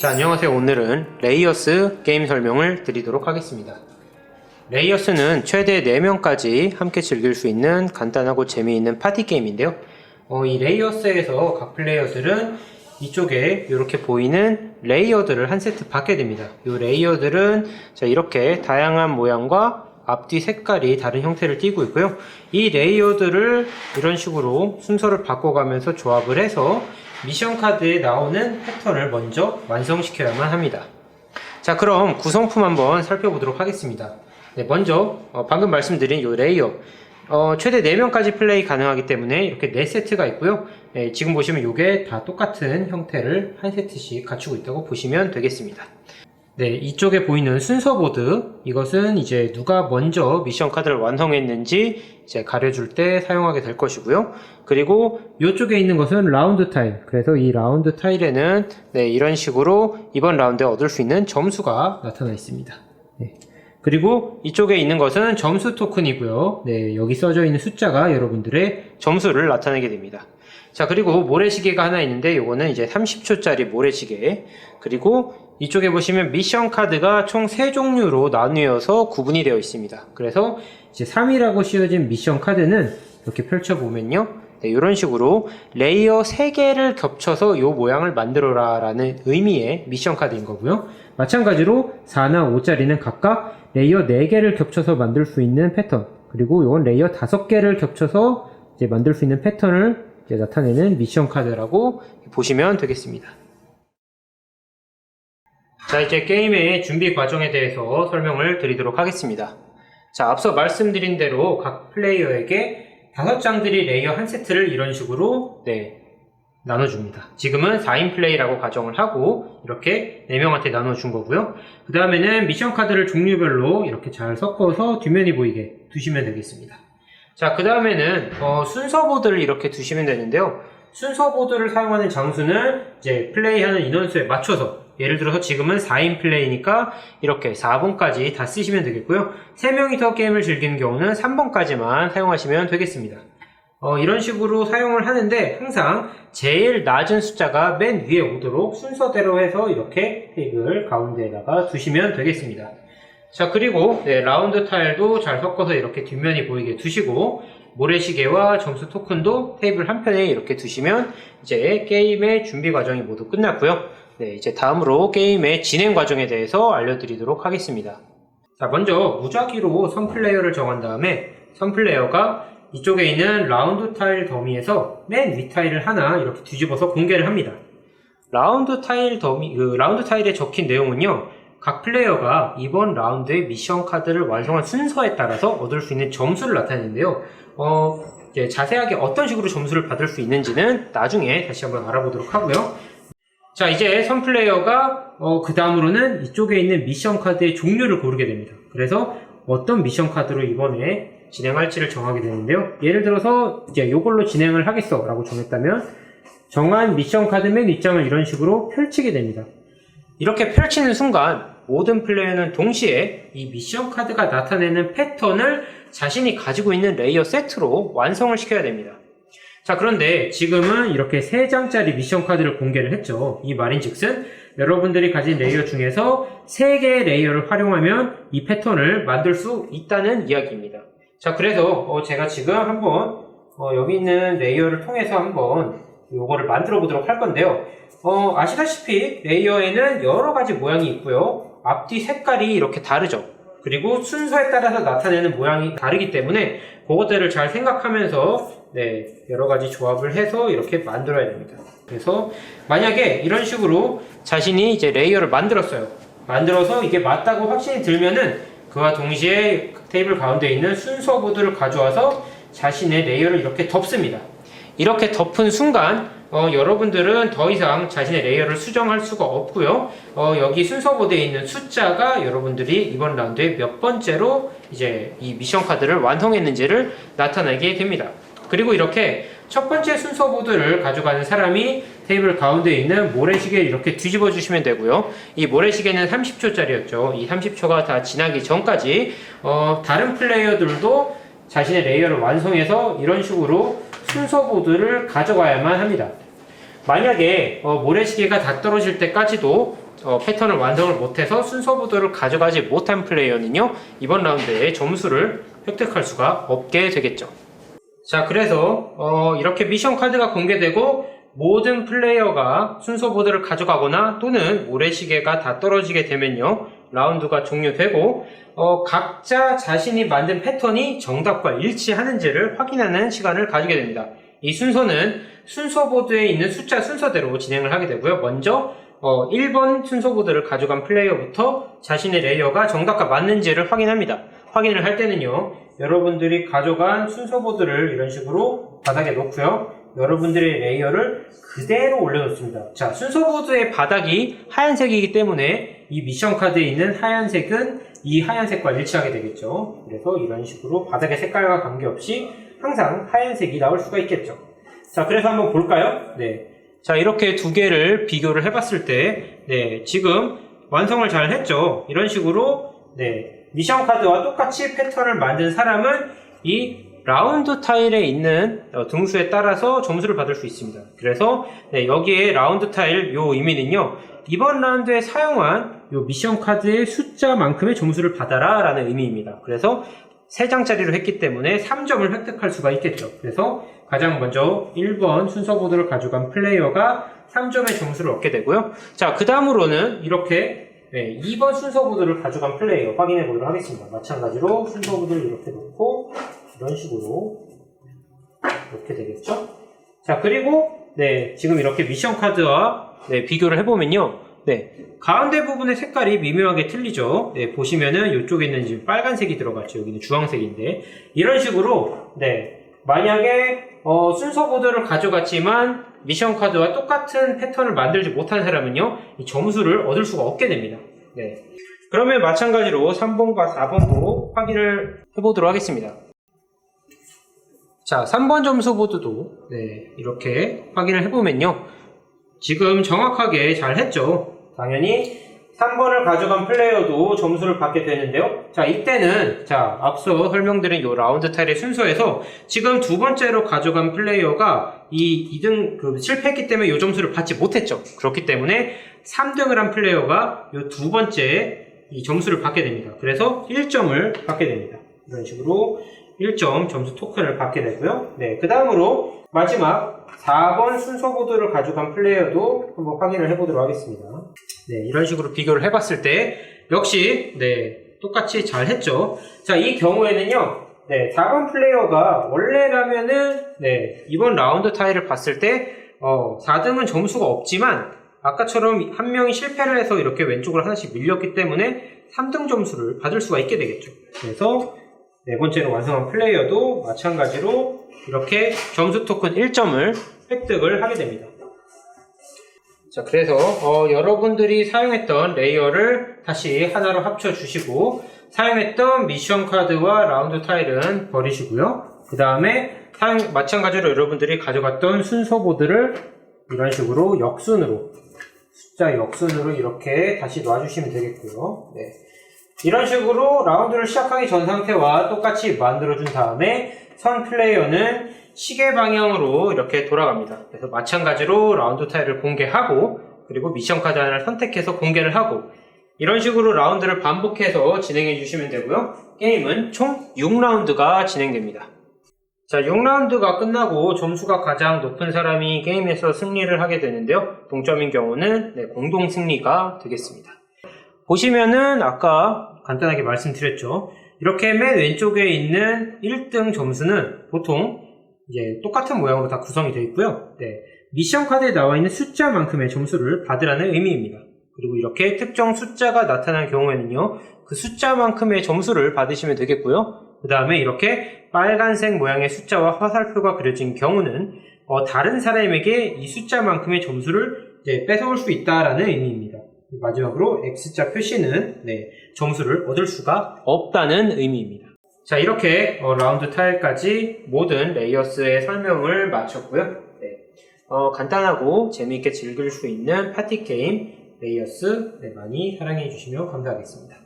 자, 안녕하세요. 오늘은 레이어스 게임 설명을 드리도록 하겠습니다. 레이어스는 최대 4명까지 함께 즐길 수 있는 간단하고 재미있는 파티 게임인데요. 어, 이 레이어스에서 각 플레이어들은 이쪽에 이렇게 보이는 레이어들을 한 세트 받게 됩니다. 이 레이어들은 자, 이렇게 다양한 모양과 앞뒤 색깔이 다른 형태를 띠고 있고요. 이 레이어들을 이런 식으로 순서를 바꿔가면서 조합을 해서 미션 카드에 나오는 패턴을 먼저 완성시켜야만 합니다. 자, 그럼 구성품 한번 살펴보도록 하겠습니다. 네, 먼저 어, 방금 말씀드린 이 레이어 어, 최대 4명까지 플레이 가능하기 때문에 이렇게 4세트가 있고요. 네, 지금 보시면 이게 다 똑같은 형태를 한 세트씩 갖추고 있다고 보시면 되겠습니다. 네, 이쪽에 보이는 순서 보드 이것은 이제 누가 먼저 미션 카드를 완성했는지 이제 가려줄 때 사용하게 될 것이고요. 그리고 이쪽에 있는 것은 라운드 타일. 그래서 이 라운드 타일에는 네, 이런 식으로 이번 라운드에 얻을 수 있는 점수가 나타나 있습니다. 네. 그리고 이쪽에 있는 것은 점수 토큰이고요. 네, 여기 써져 있는 숫자가 여러분들의 점수를 나타내게 됩니다. 자, 그리고 모래시계가 하나 있는데 요거는 이제 30초짜리 모래시계. 그리고 이쪽에 보시면 미션 카드가 총 3종류로 나뉘어서 구분이 되어 있습니다. 그래서 이제 3이라고 씌워진 미션 카드는 이렇게 펼쳐보면요. 네, 이런 식으로 레이어 3개를 겹쳐서 이 모양을 만들어라 라는 의미의 미션 카드인 거고요. 마찬가지로 4나 5짜리는 각각 레이어 4개를 겹쳐서 만들 수 있는 패턴 그리고 이건 레이어 5개를 겹쳐서 이제 만들 수 있는 패턴을 이제 나타내는 미션 카드라고 보시면 되겠습니다. 자, 이제 게임의 준비 과정에 대해서 설명을 드리도록 하겠습니다. 자, 앞서 말씀드린 대로 각 플레이어에게 다섯 장들이 레이어 한 세트를 이런 식으로 네, 나눠줍니다. 지금은 4인 플레이라고 가정을 하고 이렇게 4명한테 나눠준 거고요. 그 다음에는 미션 카드를 종류별로 이렇게 잘 섞어서 뒷면이 보이게 두시면 되겠습니다. 자, 그 다음에는 어, 순서 보드를 이렇게 두시면 되는데요. 순서 보드를 사용하는 장수는 이제 플레이하는 인원수에 맞춰서 예를 들어서 지금은 4인 플레이니까 이렇게 4번까지 다 쓰시면 되겠고요. 3명이 더 게임을 즐기는 경우는 3번까지만 사용하시면 되겠습니다. 어, 이런 식으로 사용을 하는데 항상 제일 낮은 숫자가 맨 위에 오도록 순서대로 해서 이렇게 테이블 가운데에다가 두시면 되겠습니다. 자 그리고 네, 라운드 타일도 잘 섞어서 이렇게 뒷면이 보이게 두시고 모래시계와 점수 토큰도 테이블 한편에 이렇게 두시면 이제 게임의 준비 과정이 모두 끝났고요. 네, 이제 다음으로 게임의 진행 과정에 대해서 알려드리도록 하겠습니다. 자, 먼저 무작위로 선 플레이어를 정한 다음에 선 플레이어가 이쪽에 있는 라운드 타일 더미에서 맨 위 타일을 하나 이렇게 뒤집어서 공개를 합니다. 라운드 타일 더미, 그 라운드 타일에 적힌 내용은요, 각 플레이어가 이번 라운드의 미션 카드를 완성한 순서에 따라서 얻을 수 있는 점수를 나타내는데요. 어, 이제 자세하게 어떤 식으로 점수를 받을 수 있는지는 나중에 다시 한번 알아보도록 하고요. 자, 이제 선 플레이어가 어, 그 다음으로는 이쪽에 있는 미션 카드의 종류를 고르게 됩니다. 그래서 어떤 미션 카드로 이번에 진행할지를 정하게 되는데요. 예를 들어서 이제 이걸로 진행을 하겠어 라고 정했다면 정한 미션 카드 맨 윗장을 이런 식으로 펼치게 됩니다. 이렇게 펼치는 순간 모든 플레이어는 동시에 이 미션 카드가 나타내는 패턴을 자신이 가지고 있는 레이어 세트로 완성을 시켜야 됩니다. 자, 그런데 지금은 이렇게 3장짜리 미션 카드를 공개를 했죠. 이 말인 즉슨 여러분들이 가진 레이어 중에서 3개의 레이어를 활용하면 이 패턴을 만들 수 있다는 이야기입니다. 자, 그래서 어, 제가 지금 한번 어, 여기 있는 레이어를 통해서 한번 요거를 만들어 보도록 할 건데요. 어, 아시다시피 레이어에는 여러 가지 모양이 있고요. 앞뒤 색깔이 이렇게 다르죠. 그리고 순서에 따라서 나타내는 모양이 다르기 때문에 그것들을 잘 생각하면서 네, 여러 가지 조합을 해서 이렇게 만들어야 됩니다. 그래서 만약에 이런 식으로 자신이 이제 레이어를 만들었어요. 만들어서 이게 맞다고 확신이 들면은 그와 동시에 테이블 가운데 있는 순서 보드를 가져와서 자신의 레이어를 이렇게 덮습니다. 이렇게 덮은 순간 어, 여러분들은 더 이상 자신의 레이어를 수정할 수가 없고요. 어, 여기 순서 보드에 있는 숫자가 여러분들이 이번 라운드에 몇 번째로 이제 이 미션 카드를 완성했는지를 나타내게 됩니다. 그리고 이렇게 첫 번째 순서 보드를 가져가는 사람이 테이블 가운데에 있는 모래시계를 이렇게 뒤집어 주시면 되고요. 이 모래시계는 30초짜리였죠. 이 30초가 다 지나기 전까지 어, 다른 플레이어들도 자신의 레이어를 완성해서 이런 식으로 순서 보드를 가져가야만 합니다. 만약에 어, 모래시계가 다 떨어질 때까지도 어, 패턴을 완성을 못해서 순서 보드를 가져가지 못한 플레이어는요 이번 라운드에 점수를 획득할 수가 없게 되겠죠. 자 그래서 어, 이렇게 미션 카드가 공개되고 모든 플레이어가 순서 보드를 가져가거나 또는 모래시계가 다 떨어지게 되면요 라운드가 종료되고 어, 각자 자신이 만든 패턴이 정답과 일치하는지를 확인하는 시간을 가지게 됩니다. 이 순서는 순서 보드에 있는 숫자 순서대로 진행을 하게 되고요. 먼저 어, 1번 순서 보드를 가져간 플레이어부터 자신의 레이어가 정답과 맞는지를 확인합니다. 확인을 할 때는요, 여러분들이 가져간 순서 보드를 이런 식으로 바닥에 놓고요. 여러분들의 레이어를 그대로 올려놓습니다. 자, 순서 보드의 바닥이 하얀색이기 때문에 이 미션 카드에 있는 하얀색은 이 하얀색과 일치하게 되겠죠. 그래서 이런 식으로 바닥의 색깔과 관계없이 항상 하얀색이 나올 수가 있겠죠. 자, 그래서 한번 볼까요? 네. 자, 이렇게 두 개를 비교를 해봤을 때, 네, 지금 완성을 잘 했죠. 이런 식으로, 네, 미션 카드와 똑같이 패턴을 만든 사람은 이 라운드 타일에 있는 어, 등수에 따라서 점수를 받을 수 있습니다. 그래서 네, 여기에 라운드 타일 요 의미는요. 이번 라운드에 사용한 요 미션 카드의 숫자만큼의 점수를 받아라 라는 의미입니다. 그래서 3장짜리로 했기 때문에 3점을 획득할 수가 있겠죠. 그래서 가장 먼저 1번 순서 보드를 가져간 플레이어가 3점의 점수를 얻게 되고요. 자, 그 다음으로는 이렇게 네, 2번 순서 보드를 가져간 플레이어 확인해 보도록 하겠습니다. 마찬가지로 순서 보드를 이렇게 놓고 이런 식으로 이렇게 되겠죠? 자, 그리고 네, 지금 이렇게 미션 카드와 네, 비교를 해보면요. 네, 가운데 부분의 색깔이 미묘하게 틀리죠. 네, 보시면은 이쪽에 있는 지금 빨간색이 들어갔죠. 여기는 주황색인데 이런 식으로 네, 만약에 어, 순서 보드를 가져갔지만 미션 카드와 똑같은 패턴을 만들지 못한 사람은요, 이 점수를 얻을 수가 없게 됩니다. 네. 그러면 마찬가지로 3번과 4번도 확인을 해보도록 하겠습니다. 자, 3번 점수 보드도 네, 이렇게 확인을 해보면요. 지금 정확하게 잘 했죠. 당연히 3번을 가져간 플레이어도 점수를 받게 되는데요. 자, 이때는, 자, 앞서 설명드린 요 라운드 타일의 순서에서 지금 두 번째로 가져간 플레이어가 이 2등, 그, 실패했기 때문에 요 점수를 받지 못했죠. 그렇기 때문에 3등을 한 플레이어가 요 두 번째 이 점수를 받게 됩니다. 그래서 1점을 받게 됩니다. 이런 식으로 1점 점수 토큰을 받게 되고요. 네, 그 다음으로 마지막 4번 순서 보드를 가져간 플레이어도 한번 확인을 해보도록 하겠습니다. 네, 이런 식으로 비교를 해봤을 때 역시 네 똑같이 잘 했죠. 자, 이 경우에는요. 네, 4번 플레이어가 원래라면은 네, 이번 라운드 타일을 봤을 때 어, 4등은 점수가 없지만 아까처럼 한 명이 실패를 해서 이렇게 왼쪽으로 하나씩 밀렸기 때문에 3등 점수를 받을 수가 있게 되겠죠. 그래서 네 번째로 완성한 플레이어도 마찬가지로 이렇게 점수 토큰 1점을 획득을 하게 됩니다. 자, 그래서 어, 여러분들이 사용했던 레이어를 다시 하나로 합쳐 주시고 사용했던 미션 카드와 라운드 타일은 버리시고요. 그 다음에 마찬가지로 여러분들이 가져갔던 순서 보드를 이런 식으로 역순으로 숫자 역순으로 이렇게 다시 놔주시면 되겠고요. 네. 이런 식으로 라운드를 시작하기 전 상태와 똑같이 만들어준 다음에 선 플레이어는 시계 방향으로 이렇게 돌아갑니다. 그래서 마찬가지로 라운드 타일을 공개하고 그리고 미션 카드 하나를 선택해서 공개를 하고 이런 식으로 라운드를 반복해서 진행해 주시면 되고요. 게임은 총 6라운드가 진행됩니다. 자, 6라운드가 끝나고 점수가 가장 높은 사람이 게임에서 승리를 하게 되는데요. 동점인 경우는 네, 공동 승리가 되겠습니다. 보시면은 아까 간단하게 말씀드렸죠. 이렇게 맨 왼쪽에 있는 1등 점수는 보통 이제 똑같은 모양으로 다 구성이 되어 있고요. 네, 미션 카드에 나와 있는 숫자만큼의 점수를 받으라는 의미입니다. 그리고 이렇게 특정 숫자가 나타난 경우에는요, 그 숫자만큼의 점수를 받으시면 되겠고요. 그 다음에 이렇게 빨간색 모양의 숫자와 화살표가 그려진 경우는 어, 다른 사람에게 이 숫자만큼의 점수를 뺏어올 수 있다라는 의미입니다. 마지막으로 X자 표시는 네, 점수를 얻을 수가 없다는 의미입니다. 자 이렇게 어, 라운드 타일까지 모든 레이어스의 설명을 마쳤고요. 네, 어, 간단하고 재미있게 즐길 수 있는 파티 게임 레이어스 네, 많이 사랑해 주시면 감사하겠습니다.